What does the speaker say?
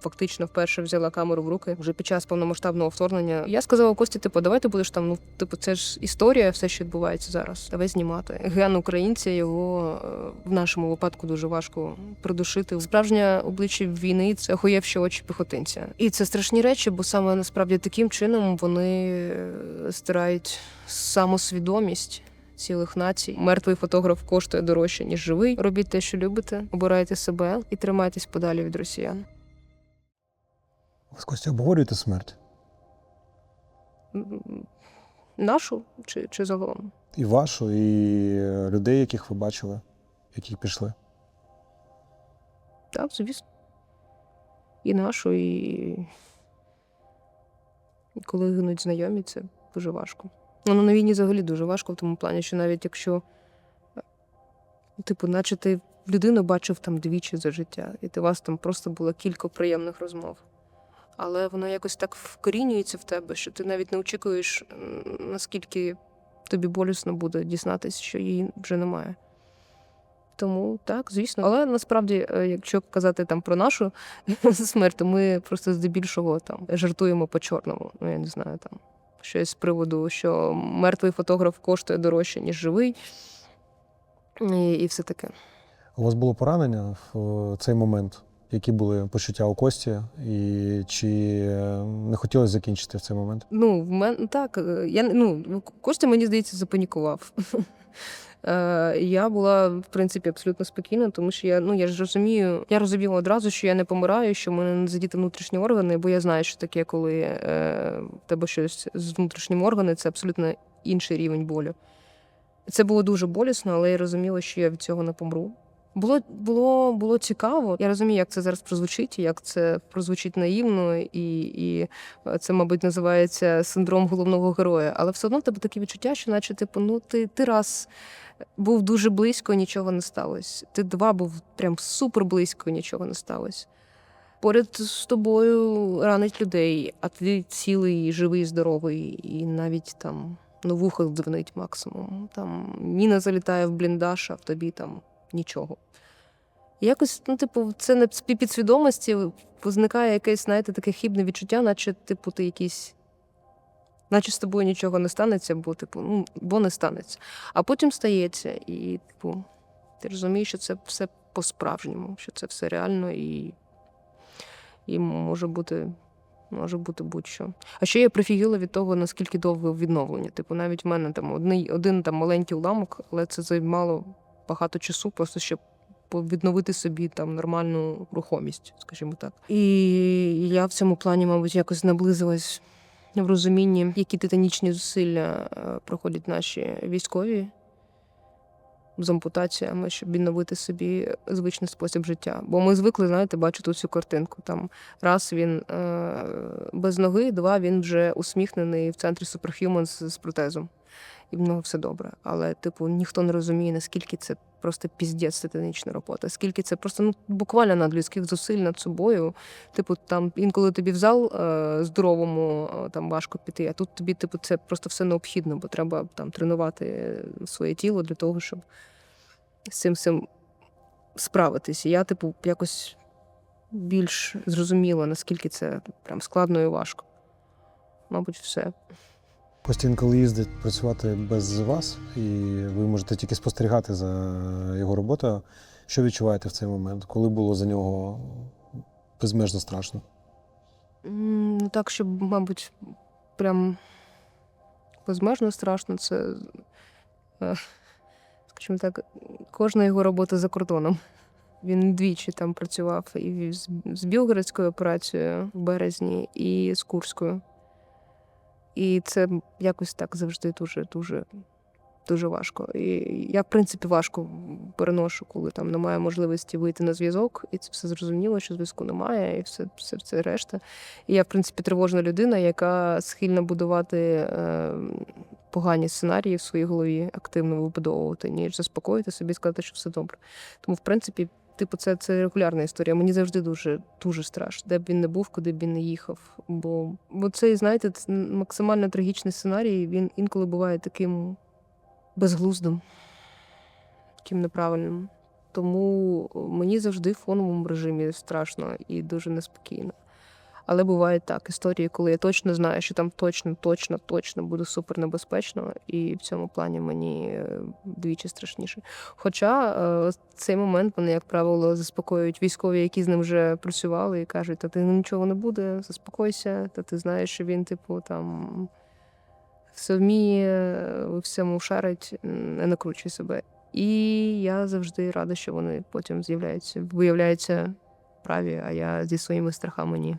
фактично вперше взяла камеру в руки вже під час повномасштабного вторгнення. Я сказала Кості, типу, давай ти будеш там. Ну, типу, це ж історія, все, що відбувається зараз. Давай знімати. Ген українця його е, в нашому випадку дуже важко придушити. Справжнє обличчя війни це охуєвші очі піхотинця. І це страшні речі, бо саме насправді таким чином вони е, стирають самосвідомість. Цілих націй мертвий фотограф коштує дорожче ніж живий. Робіть те, що любите, обирайте себе і тримайтесь подалі від росіян. Ви з Костю обговорюєте смерть? Нашу чи, чи загалом? І вашу, і е, людей, яких ви бачили, які пішли. Так, звісно. І нашу, і... і коли гинуть знайомі, це дуже важко. Воно на війні взагалі дуже важко в тому плані, що навіть якщо, е, типу, наче ти людину бачив там двічі за життя, і ти у вас там просто було кілька приємних розмов. Але воно якось так вкорінюється в тебе, що ти навіть не очікуєш, наскільки тобі болісно буде дізнатися, що її вже немає. Тому так, звісно. Але насправді, е, якщо казати там про нашу смерть, то ми просто здебільшого там жартуємо по чорному. Ну я не знаю там щось з приводу, що мертвий фотограф коштує дорожче, ніж живий, і, і все таке. У вас було поранення в е, цей момент? Які були почуття у Кості? І чи е, не хотілося закінчити в цей момент? Ну, в мене так. е, Я ну Костя, мені здається, запанікував. Е, Я була в принципі абсолютно спокійна, тому що я ну я ж розумію, я розуміла одразу, що я не помираю, що в мене не задіти внутрішні органи, бо я знаю, що таке, коли е, в тебе щось з внутрішніми органами, це абсолютно інший рівень болю. Це було дуже болісно, але я розуміла, що я від цього не помру. Було, було, було цікаво. Я розумію, як це зараз прозвучить, як це прозвучить наївно, і, і це, мабуть, називається синдром головного героя. Але все одно в тебе таке відчуття, що, наче, типу, ну ти, ти раз був дуже близько, нічого не сталося. Ти два був прям супер близько, нічого не сталося. Поряд з тобою ранить людей, а ти цілий, живий, здоровий, і навіть там ну, вухо дзвонить максимум. Там міна залітає в бліндаж, а в тобі там нічого. Якось, ну, типу, це з підсвідомості виникає якесь, знаєте, таке хібне відчуття, наче, типу, ти якийсь. Наче з тобою нічого не станеться, бо, типу, ну, бо не станеться. А потім стається, і, типу, ти розумієш, що це все по-справжньому, що це все реально і, і може бути. Може бути будь-що. А ще я прифігіла від того, наскільки довго відновлення. Типу, навіть в мене там один, один там маленький уламок, але це займало багато часу, просто щоб відновити собі там нормальну рухомість, скажімо так. І я в цьому плані, мабуть, якось наблизилась в розумінні, які титанічні зусилля е, проходять наші військові з ампутаціями, щоб відновити собі звичний спосіб життя. Бо ми звикли, знаєте, бачити цю картинку. Там раз він е, без ноги, два він вже усміхнений в центрі Superhuman з, з протезом. І в нього все добре. Але, типу, ніхто не розуміє, наскільки це просто піздець титанічна робота. Скільки це просто ну буквально надлюдських зусиль над собою. Типу, там інколи тобі в зал е, здоровому е, там важко піти, а тут тобі, типу, це просто все необхідно, бо треба там тренувати своє тіло для того, щоб з цим всім справитись. І я, типу, якось більш зрозуміла, наскільки це прям складно і важко. Мабуть, все. Костя інколи їздить працювати без вас, і ви можете тільки спостерігати за його роботою. Що відчуваєте в цей момент? Коли було за нього безмежно страшно? Ну, так, щоб, мабуть, прям безмежно страшно, це, е, скажімо так, кожна його робота за кордоном. Він двічі там працював і з Білгородською операцією в березні, і з Курською. І це якось так завжди дуже, дуже, дуже важко. І я, в принципі, важко переношу, коли там немає можливості вийти на зв'язок, і це все зрозуміло, що зв'язку немає, і все, все, все решта. І я, в принципі, тривожна людина, яка схильна будувати е, погані сценарії в своїй голові, активно вибудовувати, ніж заспокоїти собі і сказати, що все добре. Тому, в принципі, типу, це, це регулярна історія. Мені завжди дуже дуже страшно, де б він не був, куди б він не їхав. Бо, бо цей, знаєте, це максимально трагічний сценарій, він інколи буває таким безглуздим, таким неправильним. Тому мені завжди в фоновому режимі страшно і дуже неспокійно. Але буває так, історії, коли я точно знаю, що там точно, точно, точно буде супер небезпечно, і в цьому плані мені е, двічі страшніше. Хоча е, цей момент вони, як правило, заспокоюють військові, які з ним вже працювали, і кажуть, та ти нічого не буде, заспокойся, та ти знаєш, що він, типу, там все вміє, всьому шарить, не накручуй себе. І я завжди рада, що вони потім з'являються, виявляються праві, а я зі своїми страхами ні.